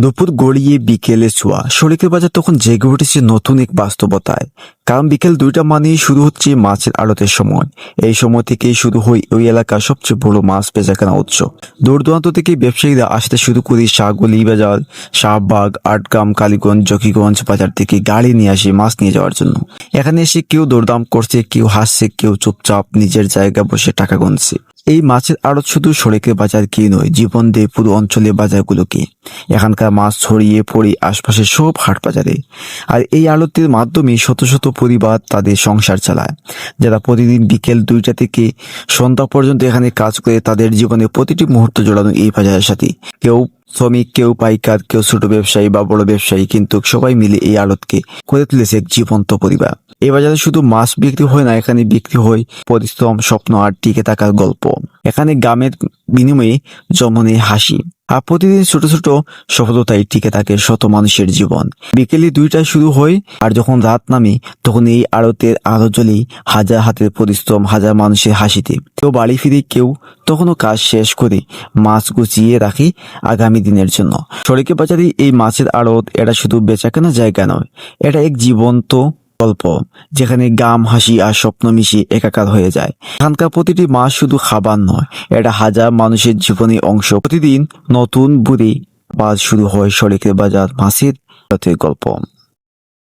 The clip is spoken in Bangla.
দুপুর গড়িয়ে বিকেলে ছোঁয়া। শরিকের বাজার তখন জেগে উঠেছে নতুন এক বাস্তবতায়। কারণ বিকেল দুইটা মানেই শুরু হচ্ছে মাছের আড়তের সময়। এই সময় থেকেই শুরু হয় ওই এলাকার সবচেয়ে বড় মাছ বেচাকেনা উৎস। দূর দূরান্ত থেকে ব্যবসায়ীরা আসতে শুরু করে শাহগলি বাজার শাহবাগ আটগ্রাম কালীগঞ্জ জকিগঞ্জ বাজার থেকে গাড়ি নিয়ে আসে মাছ নিয়ে যাওয়ার জন্য। এখানে এসে কেউ দরদাম করছে কেউ হাসছে কেউ চুপচাপ নিজের জায়গায় বসে টাকা গুনছে। এই মাছের আড়ত শুধু সড়কের বাজার কি নয়, জীবন দেয় পুরো অঞ্চলের বাজারগুলোকে। এখানকার মাছ ছড়িয়ে পড়ে আশপাশের সব হাট বাজারে। আর এই আড়তের মাধ্যমে শত শত পরিবার তাদের সংসার চালায়। যারা প্রতিদিন বিকেল দুইটা থেকে সন্ধ্যা পর্যন্ত এখানে কাজ করে তাদের জীবনে প্রতিটি মুহূর্ত জড়ানো এই বাজারের সাথে। কেউ শ্রমিক, কেউ পাইকার, কেউ ছোট ব্যবসায়ী বা বড় ব্যবসায়ী, কিন্তু সবাই মিলে এই আড়তকে করে তুলেছে এক জীবন্ত পরিবার। এই বাজারে শুধু মাছ বিক্রি হয় না, এখানে বিক্রি হয় পরিশ্রম, স্বপ্ন আর টিকে থাকার গল্প। এখানে গ্রামের বিনিময়ে জমনে হাসি। আর প্রতিদিন ছোট ছোট সফলতায় টিকে থাকে শত মানুষের জীবন। বিকেলে দুইটায় শুরু হয় আর যখন রাত নামে, তখন এই আড়তের আলো জ্বলে হাজার হাতের পরিশ্রম, হাজার মানুষের হাসিতে। কেউ বাড়ি ফিরে কেউ তখনও কাজ শেষ করে মাছ গুছিয়ে রাখি আগামী দিনের জন্য। সড়কে বাজারে এই মাছের আড়ত, এটা শুধু বেচাকেনা জায়গা নয়, এটা এক জীবন্ত গল্প যেখানে গাম, হাসি আর স্বপ্ন মিশি একাকার হয়ে যায়। এখানকার প্রতিটি মাস শুধু খাবার নয়, এটা হাজার মানুষের জীবনের অংশ। প্রতিদিন নতুন বুড়ি বাজ শুরু হয় সড়কের বাজার মাছের গল্প।